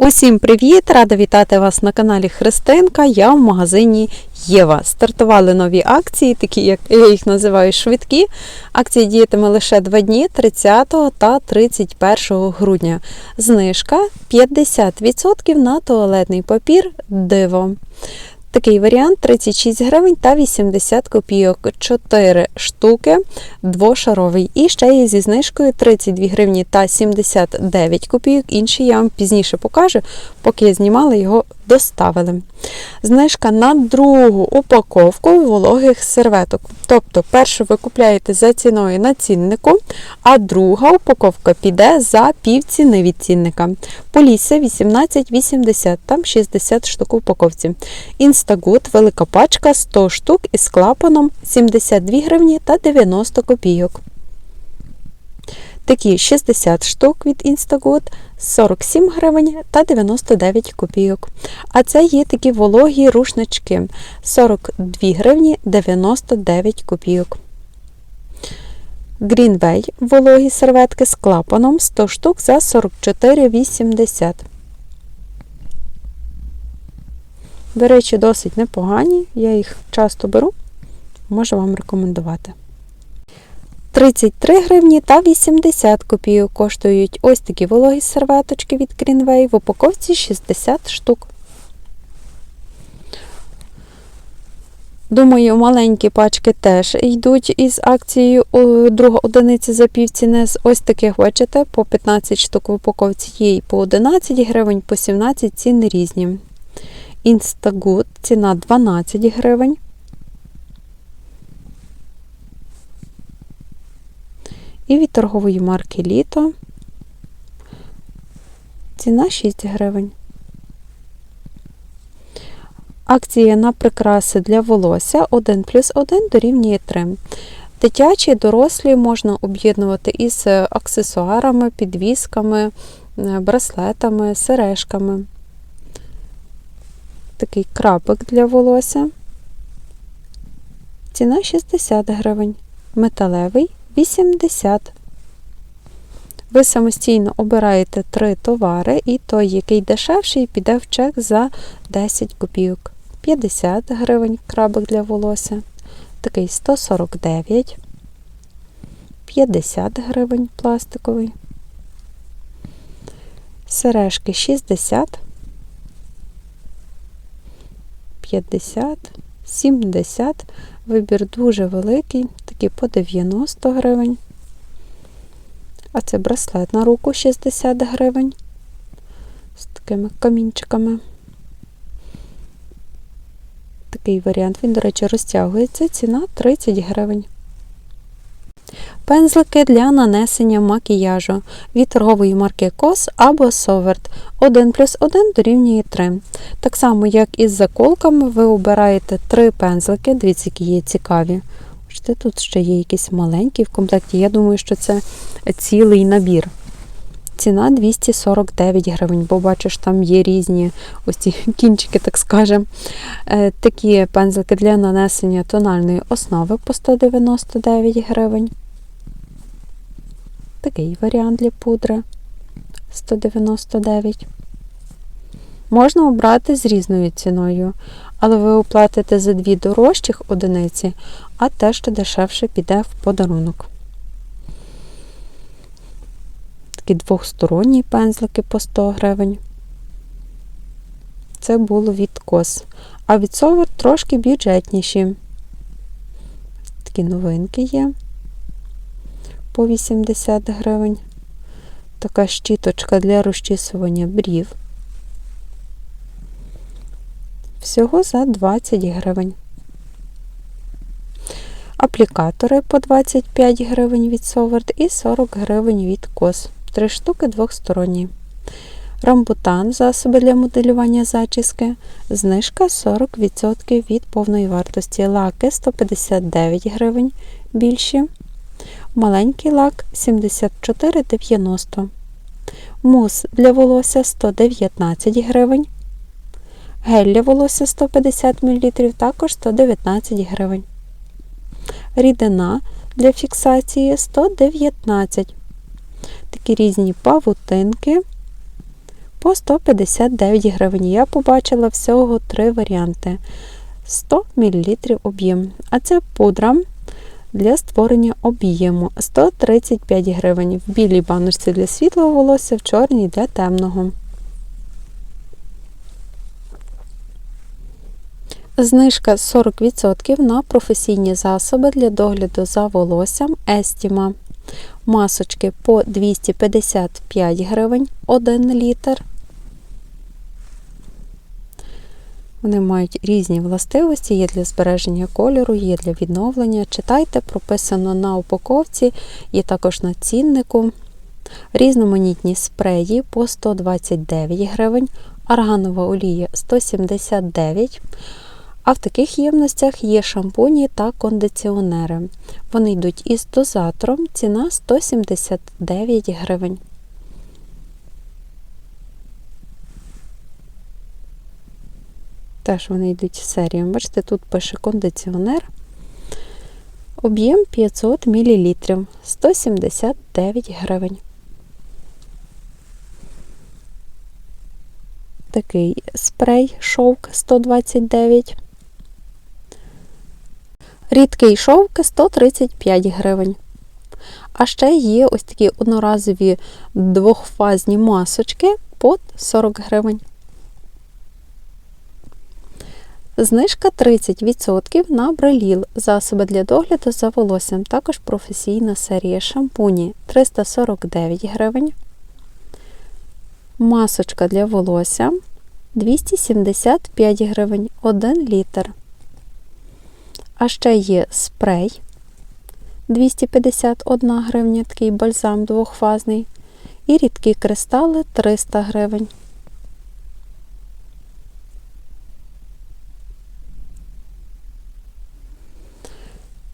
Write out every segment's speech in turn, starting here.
Усім привіт! Рада вітати вас на каналі Христинка. Я в магазині Єва. Стартували нові акції, такі як я їх називаю швидкі. Акції діятиме лише два дні 30 та 31 грудня. Знижка 50% на туалетний папір диво. Такий варіант 36 гривень та 80 копійок. 4 штуки двошаровий. І ще є зі знижкою 32 гривні та 79 копійок. Інший я вам пізніше покажу, поки я знімала його доставили. Знижка на другу упаковку вологих серветок. Тобто, першу ви купляєте за ціною на ціннику, а друга упаковка піде за півціни від цінника. Полісся 18,80, там 60 штук упаковці. Інстагут, велика пачка 100 штук із клапаном 72 гривні та 90 копійок. Такі 60 штук від Instagood 47 гривень та 99 копійок. А це є такі вологі рушнички 42 гривні 99 копійок. Greenway вологі серветки з клапаном 100 штук за 44,80. До речі, досить непогані. Я їх часто беру, можу вам рекомендувати. 33 гривні та 80 копійок коштують ось такі вологі серветочки від Greenway в упаковці 60 штук. Думаю, маленькі пачки теж йдуть із акцією друга одиниця за півціни. Ось таких, бачите, по 15 штук в упаковці є і по 11 гривень, по 17 ціни різні. Instagood ціна 12 гривень. І від торгової марки Літо ціна 6 гривень. Акція на прикраси для волосся 1 плюс 1 дорівнює 3. Дитячі, дорослі можна об'єднувати із аксесуарами, підвісками, браслетами, сережками. Такий крапик для волосся. Ціна 60 гривень. Металевий 80. Ви самостійно обираєте три товари, і той, який дешевший, піде в чек за 10 копійок. 50 гривень крабик для волосся. Такий 149, 50 гривень пластиковий. Сережки 60, 50, 70. Вибір дуже великий, такі по 90 гривень. А це браслет на руку 60 гривень. З такими камінчиками. Такий варіант. Він, до речі, розтягується. Ціна 30 гривень. Пензлики для нанесення макіяжу від торгової марки COS або Соверт 1 плюс 1 дорівнює 3. Так само, як із заколками, ви обираєте 3 пензлики, дивіться, які є цікаві. Тут ще є якісь маленькі в комплекті. Я думаю, що це цілий набір. Ціна 249 гривень, бо бачиш, там є різні ось ці кінчики, так скажемо. Такі пензлики для нанесення тональної основи по 199 гривень. Такий варіант для пудри 199. Можна обрати з різною ціною, але ви оплатите за дві дорожчих одиниці, а те, що дешевше піде в подарунок. Такі двохсторонні пензлики по 100 гривень. Це було від кос. А від совер трошки бюджетніші. Такі новинки є по 80 гривень. Така щіточка для розчісування брів. Всього за 20 гривень. Аплікатори по 25 гривень від Соверт і 40 гривень від Кос. Три штуки двохсторонні. Рамбутан засоби для моделювання зачіски. Знижка 40% від повної вартості. Лаки 159 гривень більші. Маленький лак 74,90. Мус для волосся 119 гривень. Гель для волосся 150 мл також 119 гривень. Рідина для фіксації 119. Такі різні павутинки по 159 гривень. Я побачила всього три варіанти. 100 мл об'єм. А це пудра для створення об'єму 135 гривень. В білій баночці для світлого волосся, в чорній для темного. Знижка 40% на професійні засоби для догляду за волоссям Естіма. Масочки по 255 гривень 1 літр. Вони мають різні властивості, є для збереження кольору, є для відновлення. Читайте, прописано на упаковці, є також на ціннику. Різноманітні спреї по 129 гривень, арганова олія 179 а в таких ємностях є шампуні та кондиціонери. Вони йдуть із дозатором, ціна 179 гривень. Теж вони йдуть серією. Бачите, тут пише кондиціонер. Об'єм 500 мл 179 гривень. Такий спрей шовк 129 Рідкий шовк 135 гривень. А ще є ось такі одноразові двохфазні масочки по 40 гривень. Знижка 30% на бреліл, засоби для догляду за волоссям. Також професійна серія шампуні 349 гривень. Масочка для волосся 275 гривень 1 літр. А ще є спрей 251 гривня, такий бальзам двохфазний. І рідкі кристали 300 гривень.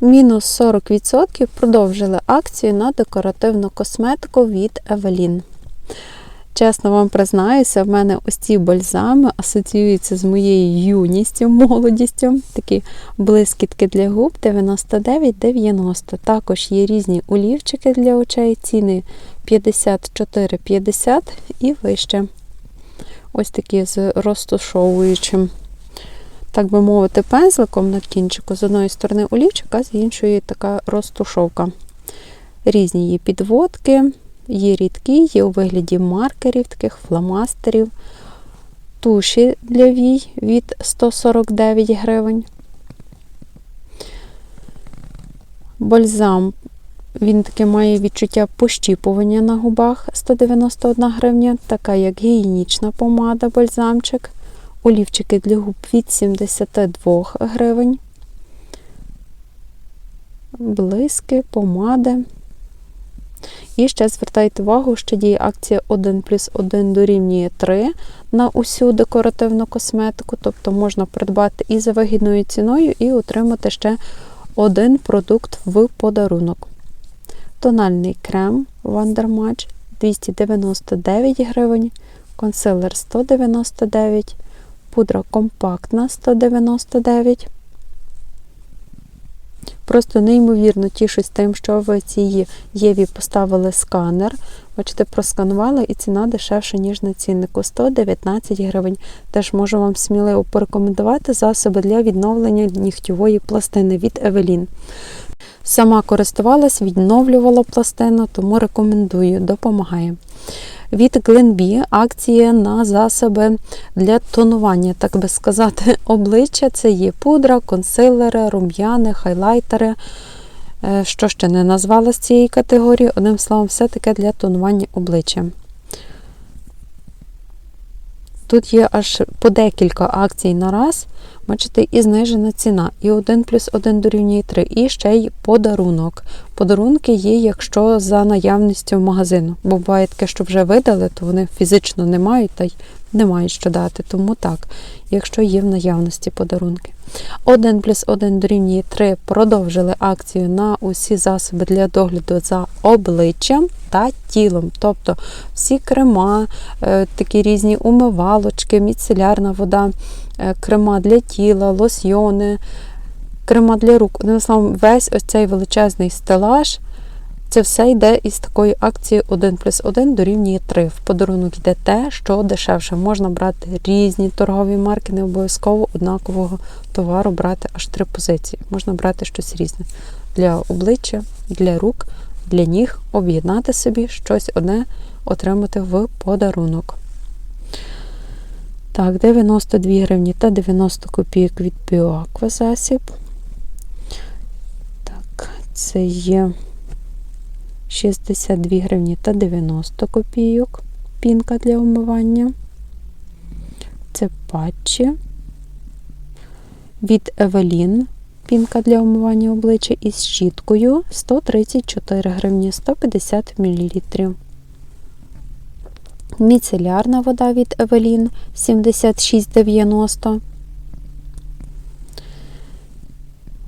Мінус 40% продовжили акцію на декоративну косметику від Evelyn. Чесно вам признаюся, в мене ось ці бальзами асоціюються з моєю юністю, молодістю. Такі блискітки для губ 99,90. Також є різні олівчики для очей, ціни 54,50 і вище. Ось такі з розташовуючим, так би мовити, пензликом на кінчику. З одної сторони олівчик, а з іншої така розтушовка. Різні є підводки. Є рідкі, є у вигляді маркерів, таких фломастерів, туші для вій від 149 гривень. Бальзам, він таке має відчуття пощіпування на губах 191 гривня, така як гігієнічна помада, бальзамчик. Олівчики для губ від 72 гривень. Блиски, помади. І ще звертайте увагу, що діє акція 1 плюс 1 дорівнює 3 на усю декоративну косметику, тобто можна придбати і за вигідною ціною, і отримати ще один продукт в подарунок. Тональний крем Wonder 299 гривень, консилер 199, пудра компактна 199 Просто неймовірно тішусь тим, що в цій Єві поставили сканер. Бачите, просканували і ціна дешевша, ніж на ціннику 119 гривень. Теж можу вам сміливо порекомендувати засоби для відновлення нігтєвої пластини від Евелін. Сама користувалась, відновлювала пластину, тому рекомендую, допомагає. Від Glenbee акція на засоби для тонування, так би сказати, обличчя. Це є пудра, консилери, рум'яни, хайлайтери. Е, що ще не назвала з цієї категорії, одним словом, все таке для тонування обличчя. Тут є аж по декілька акцій на раз. Бачите, і знижена ціна. І 1 плюс 1 дорівнює 3. І ще й подарунок. Подарунки є, якщо за наявністю магазину. Бо буває таке, що вже видали, то вони фізично не мають та й не мають що дати. Тому так, якщо є в наявності подарунки. 1 плюс 1 дорівнює 3 продовжили акцію на усі засоби для догляду за обличчям та тілом. Тобто всі крема, е, такі різні умивалочки, міцелярна вода, е, крема для тіла, лосьйони, крема для рук. Одним словом, весь ось цей величезний стелаж Це все йде із такої акції 1 плюс 1 дорівнює 3. В подарунок йде те, що дешевше. Можна брати різні торгові марки, не обов'язково однакового товару брати аж три позиції. Можна брати щось різне для обличчя, для рук, для ніг, об'єднати собі щось одне, отримати в подарунок. Так, 92 гривні та 90 копійок від Біоаква засіб. Так, це є 62 гривні та 90 копійок. Пінка для умивання. Це патчі. Від Евелін. Пінка для умивання обличчя із щіткою 134 гривні 150 мл. Міцелярна вода від Евелін 76,90.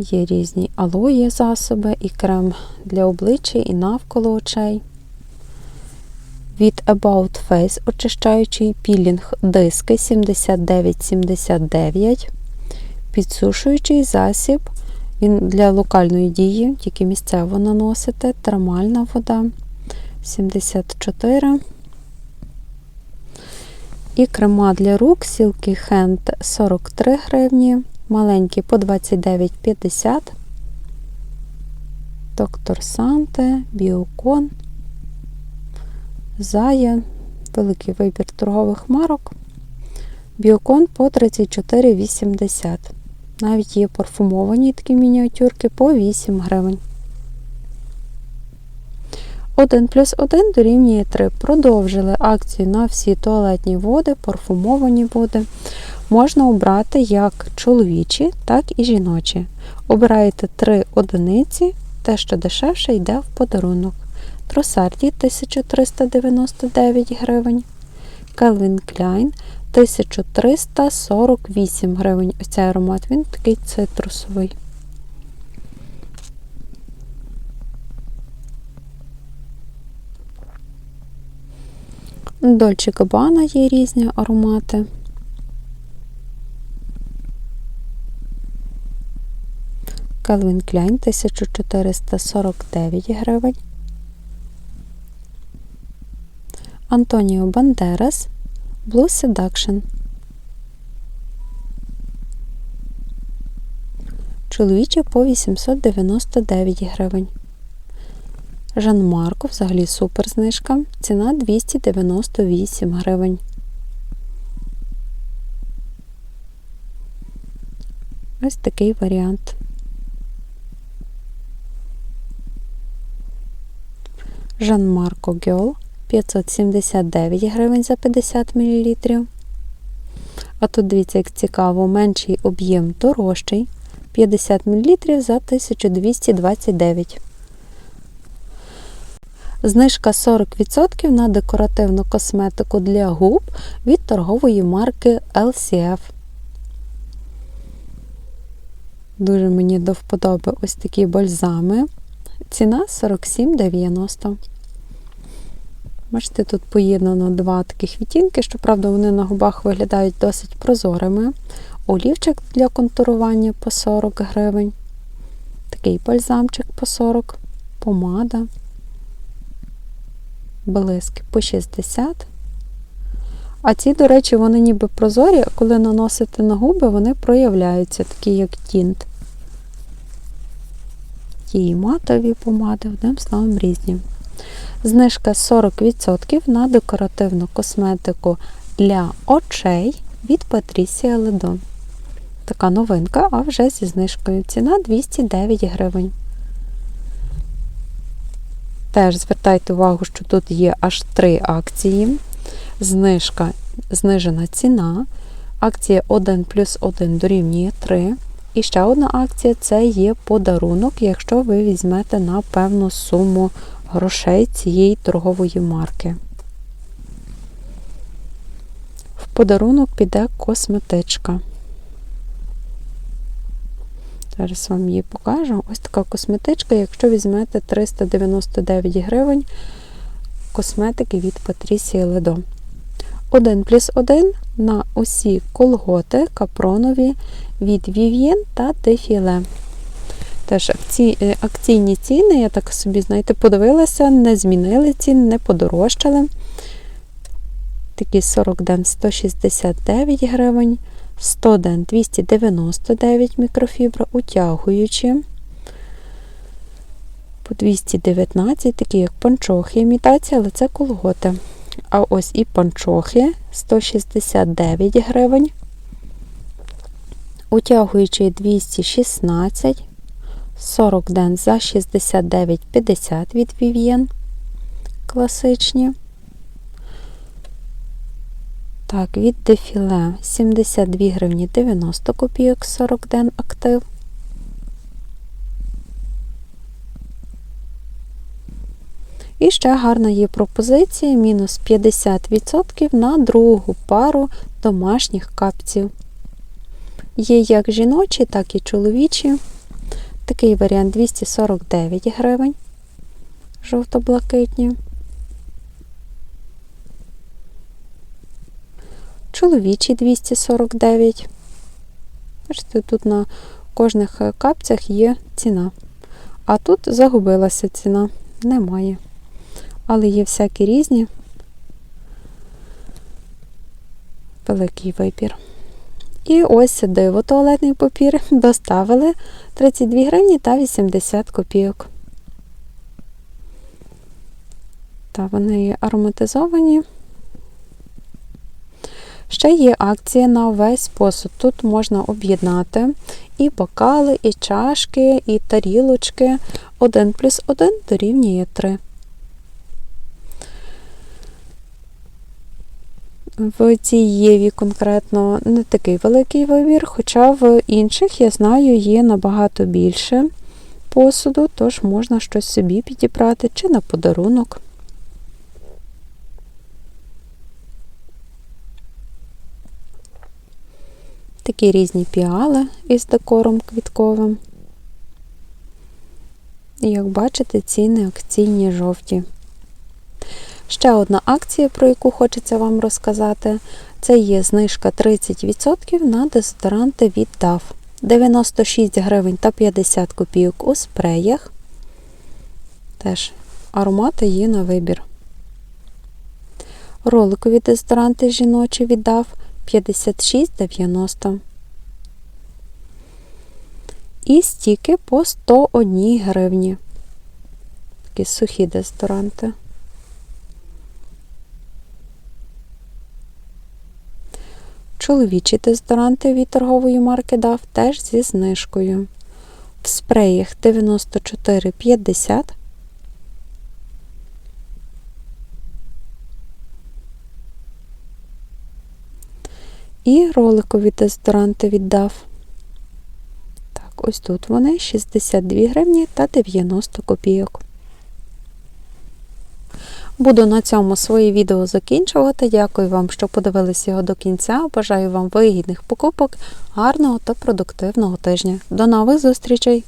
Є різні алої засоби і крем для обличчя і навколо очей. Від About Face очищаючий пілінг диски 79,79. Підсушуючий засіб. Він для локальної дії, тільки місцево наносите. Термальна вода 74. І крема для рук Silky Hand 43 гривні. Маленькі по 29,50. Доктор Санте, Біокон, Зая, великий вибір торгових марок. Біокон по 34,80. Навіть є парфумовані такі мініатюрки по 8 гривень. 1 плюс 1 дорівнює 3. Продовжили акцію на всі туалетні води, парфумовані води. Можна обрати як чоловічі, так і жіночі. Обираєте 3 одиниці, те, що дешевше, йде в подарунок. Тросарді 1399 гривень. Calvin Klein 1348 гривень. Ось цей аромат, він такий цитрусовий. Дольче Габана є різні аромати. Calvin Klein 1449 гривень. Антоніо Бандерас Blue Seduction. Чоловіче по 899 гривень. Жан Марко взагалі супер знижка. Ціна 298 гривень. Ось такий варіант. Жан Марко Гьол 579 гривень за 50 мл. А тут дивіться, як цікаво, менший об'єм дорожчий 50 мл за 1229. Знижка 40% на декоративну косметику для губ від торгової марки LCF. Дуже мені до вподоби ось такі бальзами. Ціна 47,90. Бачите, тут поєднано два таких відтінки, щоправда, вони на губах виглядають досить прозорими. Олівчик для контурування по 40 гривень. Такий бальзамчик по 40, помада, блиски по 60. А ці, до речі, вони ніби прозорі, а коли наносите на губи, вони проявляються, такі як тінт. Ті матові помади, одним словом, різні. Знижка 40% на декоративну косметику для очей від Patricia Ledon. Така новинка, а вже зі знижкою. Ціна 209 гривень. Теж звертайте увагу, що тут є аж три акції. Знижка, знижена ціна. Акція 1 плюс 1 дорівнює 3. І ще одна акція це є подарунок, якщо ви візьмете на певну суму грошей цієї торгової марки. В подарунок піде косметичка. Зараз вам її покажу. Ось така косметичка, якщо візьмете 399 гривень косметики від Patricia Ledo. 1 плюс 1 на усі колготи капронові від Vivien та Defile. Теж е, акційні ціни, я так собі, знаєте, подивилася, не змінили ціни, не подорожчали. Такі 40 ден 169 гривень, 100 ден 299 мікрофібра, утягуючі. По 219, такі як панчохи, імітація, але це колготи. А ось і панчохи 169 гривень. Утягуючий 216, 40 ден за 69,50 від Vivien. Класичні. Так, від дефіле 72 гривні 90 копійок 40 ден актив. І ще гарна є пропозиція мінус 50% на другу пару домашніх капців. Є як жіночі, так і чоловічі. Такий варіант 249 гривень. Жовто-блакитні. Чоловічі 249. Бачите, тут на кожних капцях є ціна. А тут загубилася ціна. Немає. Але є всякі різні. Великий вибір. І ось диво туалетний папір доставили 32 гривні та 80 копійок. Та вони є ароматизовані. Ще є акція на весь посуд. Тут можна об'єднати і бокали, і чашки, і тарілочки. 1 плюс 1 дорівнює 3. В цій Єві конкретно не такий великий вибір, хоча в інших, я знаю, є набагато більше посуду, тож можна щось собі підібрати чи на подарунок. Такі різні піали із декором квітковим. І, як бачите, ціни акційні жовті. Ще одна акція, про яку хочеться вам розказати, це є знижка 30% на дезодоранти від DAF. 96 гривень та 50 копійок у спреях. Теж аромати є на вибір. Роликові дезодоранти жіночі від DAF 56,90. І стіки по 101 гривні. Такі сухі дезодоранти. Чоловічі дезодоранти від торгової марки DAF теж зі знижкою. В спреях 94,50. І роликові дезодоранти від DAF. Так, ось тут вони 62 гривні та 90 копійок. Буду на цьому своє відео закінчувати. Дякую вам, що подивилися його до кінця. Бажаю вам вигідних покупок, гарного та продуктивного тижня. До нових зустрічей!